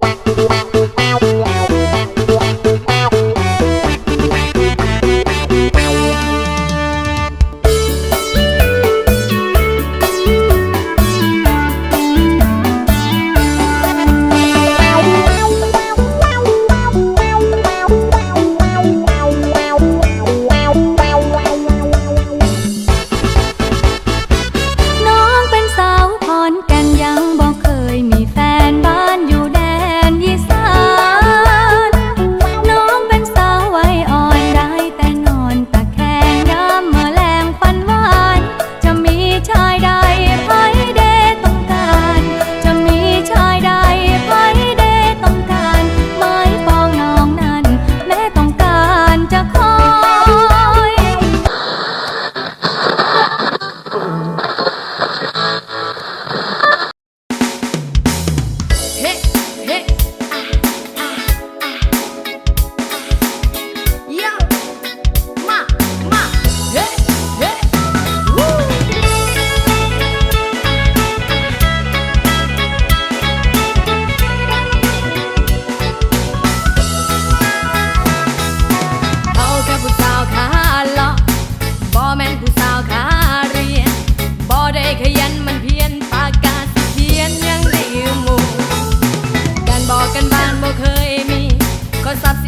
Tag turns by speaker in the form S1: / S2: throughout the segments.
S1: Thank you.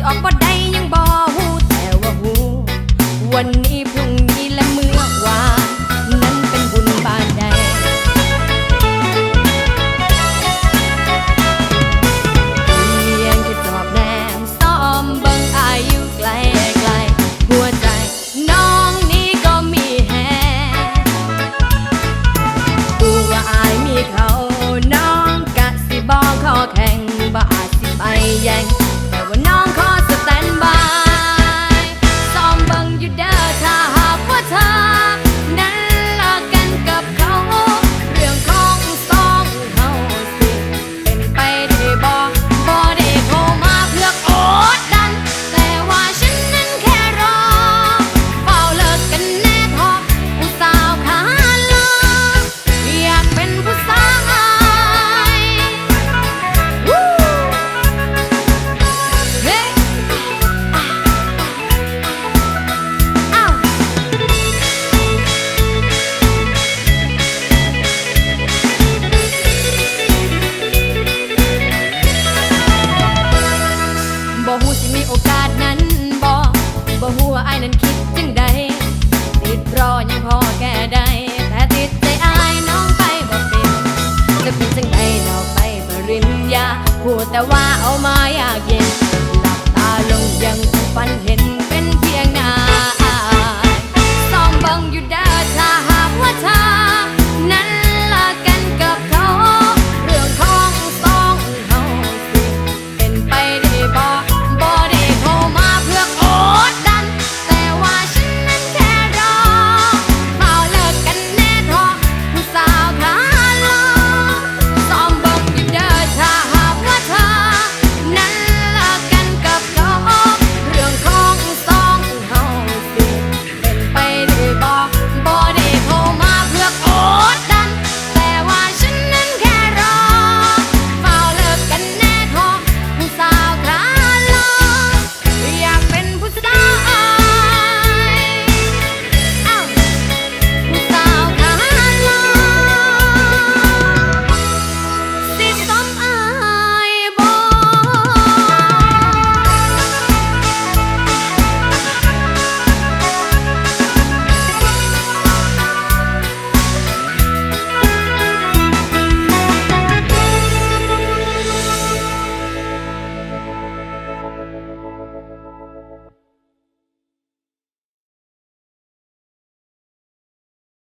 S1: up or ยังพอแก่ใดแต่
S2: ติดใจอายน้องไปบอกป็นจะเป็นจังไดดอกไปปริญญาพูดแต่ว่าเอามาอยากเย็นหลับตาลงยังฝันเห็นเป็นเพียงนา